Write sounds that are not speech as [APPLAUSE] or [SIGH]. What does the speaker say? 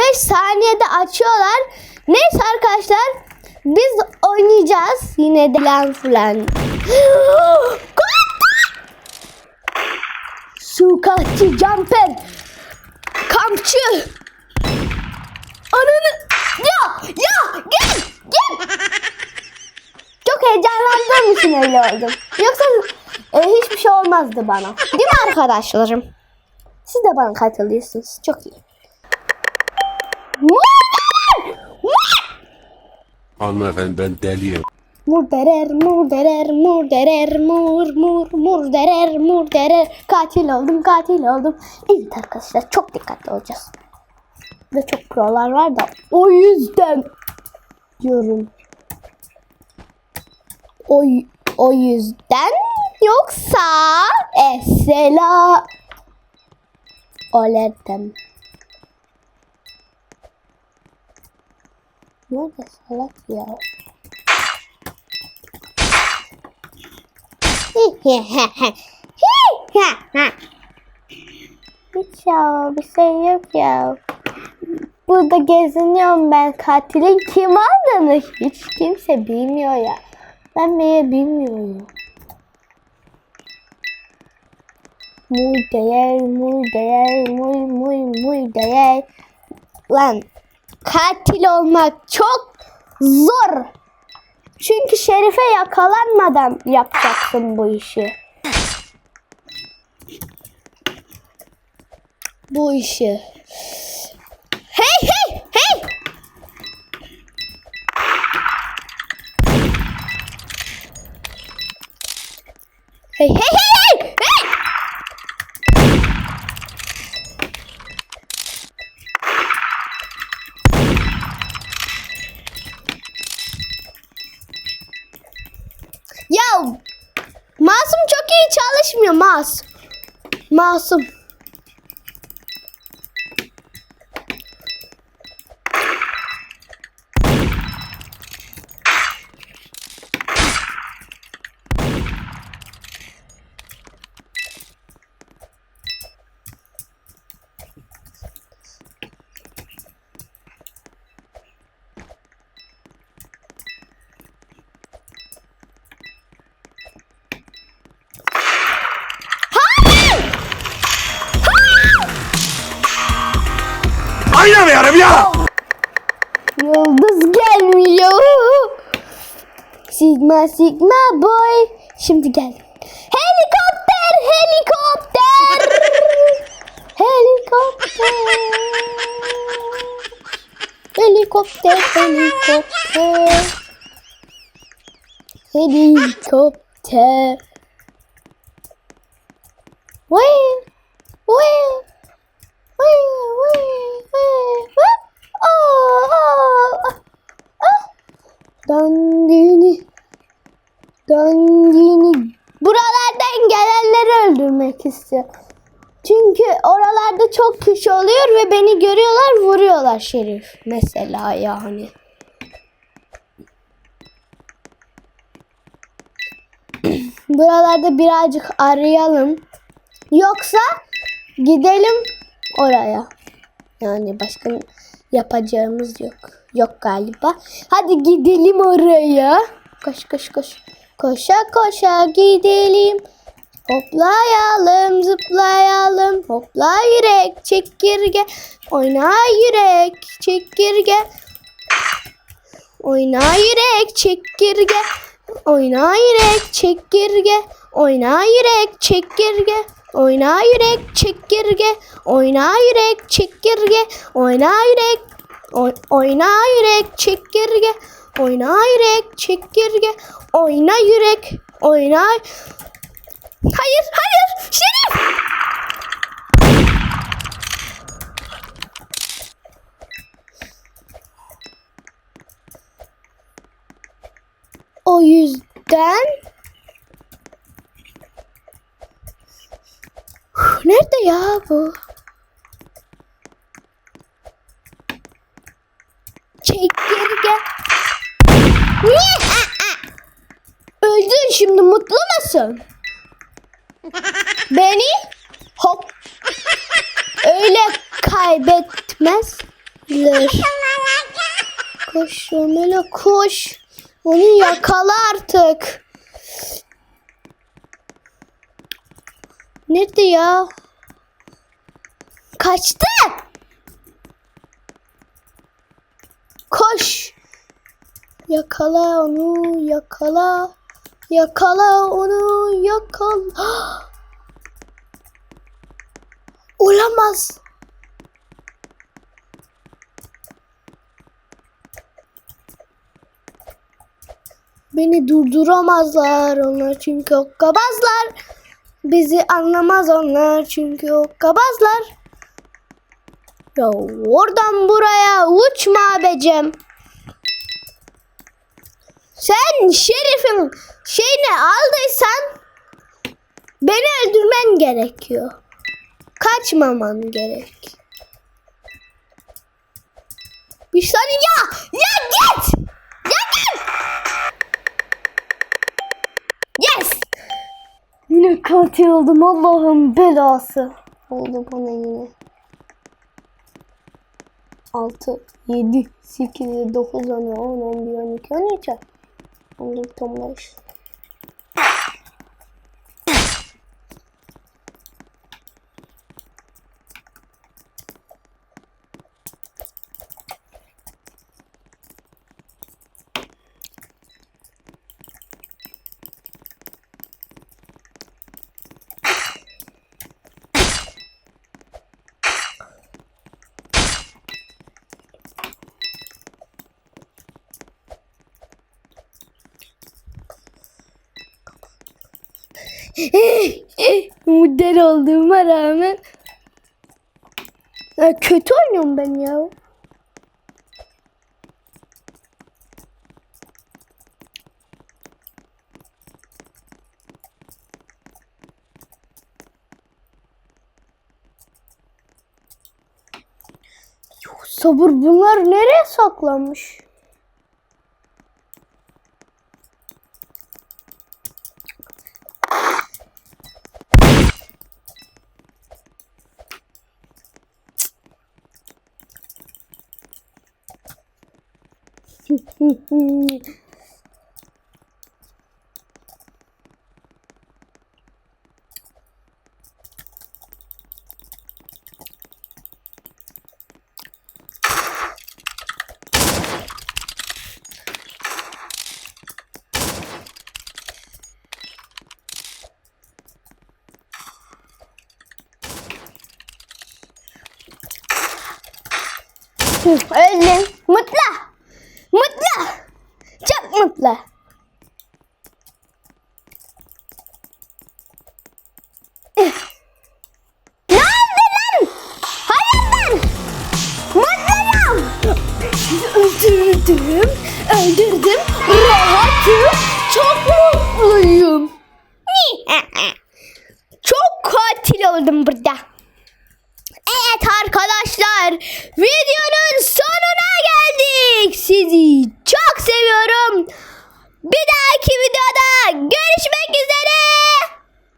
bunlar hemen 5 saniyede açıyorlar. Neyse arkadaşlar biz oynayacağız. Yine de lan falan. [GASPS] Suikastçı jumper. Kampçı. Ananı. Ya ya gel gel. Çok heyecanlandığım için öyle oldum. Yoksa e, hiçbir şey olmazdı bana. Değil mi arkadaşlarım? Siz de bana katılıyorsunuz. Çok iyi. Hanımefendi ben deliyim. Mur derer, mur derer, mur mur mur mur derer, mur derer. Katil oldum, katil oldum. Evet arkadaşlar çok dikkatli olacağız. Ve çok prolar var da o yüzden diyorum. O, o yüzden yoksa esela olerdim. Nerede salak ya? Hiç ya bir şey yok ya. Burada geziniyorum ben katilin kim olduğunu hiç kimse bilmiyor ya. Ben bile bilmiyorum. Muy değer, muy değer, muy muy muy değer. Lan katil olmak çok zor. Çünkü Şerife yakalanmadan yapacaksın bu işi. Bu işi. Masum çok iyi çalışmıyor Mas. Masum. Oynamıyorum ya. Yıldız gelmiyor. Sigma Sigma boy. Şimdi gel. Helikopter, helikopter. helikopter. Helikopter, helikopter. Helikopter. Dandini. Buralardan gelenleri öldürmek istiyor. Çünkü oralarda çok kişi oluyor ve beni görüyorlar vuruyorlar şerif. Mesela yani. [CLEARS THROAT] Buralarda birazcık arayalım. Yoksa gidelim oraya. Yani başka yapacağımız yok. Yok galiba. Hadi gidelim oraya. Koş koş koş. Koşa koşa gidelim. Hoplayalım zıplayalım. Hopla yürek çekirge. Oyna yürek çekirge. Oyna yürek çekirge. Oyna yürek çekirge. Oyna yürek çekirge. Oyna yürek çekirge. Oyna yürek çekirge. Oyna yürek. Oy- oyna yürek çekirge. Oyna yürek çekirge. Oyna yürek. Oyna. Hayır hayır Şerif. O yüzden Nerede ya bu? Çekirge. Niye? Öldün şimdi mutlu musun? Beni hop öyle kaybetmezler. Koş Romelo koş. Onu yakala artık. Nerede ya? Kaçtı. Koş. Yakala onu, yakala. Yakala onu, yakala. [GASPS] Olamaz. Beni durduramazlar onlar çünkü hokkabazlar. Bizi anlamaz onlar çünkü hokkabazlar. Ya oradan buraya uçma becem. Sen şerifin şeyini aldıysan beni öldürmen gerekiyor. Kaçmaman gerek. Bir saniye ya! Ya git! Ya git! Yes! Yine katil oldum Allah'ın belası. Oldu bana yine. 6, 7, 8, 9, 10, 10, 11, 12, 13. 14, 15. Model olduğuma rağmen ya kötü oynuyorum ben ya. Sabır bunlar nereye saklanmış? Öldüm. Mutlu. öldürdüm, öldürdüm, rahatım, çok mutluyum. Çok katil oldum burada. Evet arkadaşlar videonun sonuna geldik. Sizi çok seviyorum. Bir dahaki videoda görüşmek üzere.